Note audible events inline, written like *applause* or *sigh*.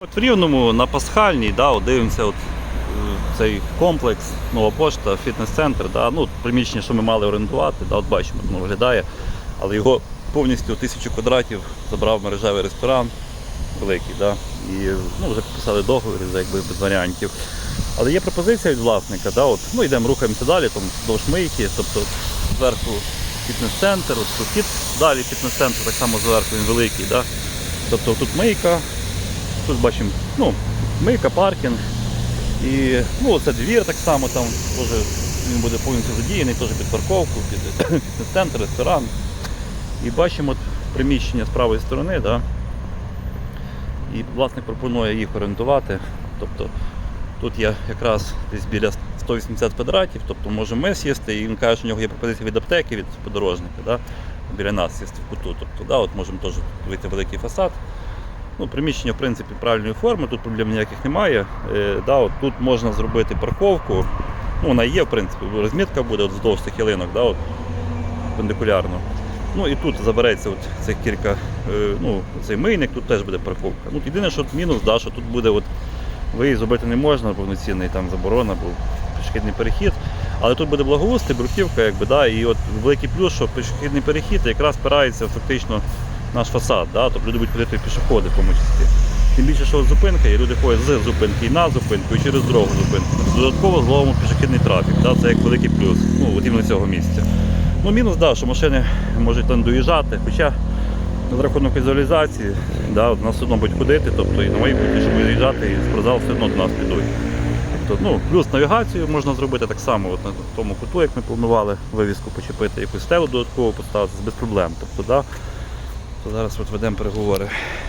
От в Рівному на Пасхальній, да, от дивимося от, е, цей комплекс, нова пошта, фітнес-центр. Да, ну, приміщення, що ми мали орендувати, да, от бачимо, воно виглядає, але його повністю тисячу квадратів забрав мережевий ресторан великий. Да, і ну, вже підписали договір якби без варіантів. Але є пропозиція від власника, да, от, ну йдемо, рухаємося далі, там вздовж мийки, тобто зверху фітнес-центр, от прохід далі фітнес-центр, так само зверху він великий. Да. Тобто тут мийка, Тут бачимо, ну, мийка, паркінг. І ну, це двір так само, там теж він буде повністю задіяний, теж під парковку, під *coughs* фітнес-центр, ресторан. І бачимо приміщення з правої сторони, да? і власник пропонує їх орендувати. Тобто тут є якраз десь біля 180 квадратів, тобто можемо ми сісти, і він каже, що у нього є пропозиція від аптеки, від подорожника, да? біля нас сісти в куту. Тобто, да, от можемо теж вийти великий фасад. Ну, приміщення, в принципі, правильної форми, тут проблем ніяких немає. Е, да, от тут можна зробити парковку. Ну, вона є, в принципі, розмітка буде от вздовж цих ялинок, да, от, перпендикулярно. Ну і тут забереться от цих кілька, е, ну, цей мийник, тут теж буде парковка. Ну, єдине, що мінус, да, що тут буде от, виїзд зробити не можна, повноцінний там заборона, бо пішохідний перехід. Але тут буде благоустрій, бруківка, якби, да, і от великий плюс, що пішохідний перехід якраз спирається фактично наш фасад, да? тобто люди будуть ходити пішоходи в тому. Тим більше, що зупинка, і люди ходять з зупинки і на зупинку, і через дорогу зупинку. Тобто Додатково зловимо пішохідний трафік, да? це як великий плюс, ну, іменно цього місця. Ну, мінус, да, що машини можуть там доїжджати, хоча за рахунок візуалізації, да, нас все одно будуть ходити, тобто і на майбутнє, щоб виїжджати, і спортзал все одно до нас підуть. Тобто, ну, плюс навігацію можна зробити так само, от на тому куту, як ми планували, вивіску почепити, якусь стелу додатково поставити без проблем. Тобто, да, зараз от ведемо переговори.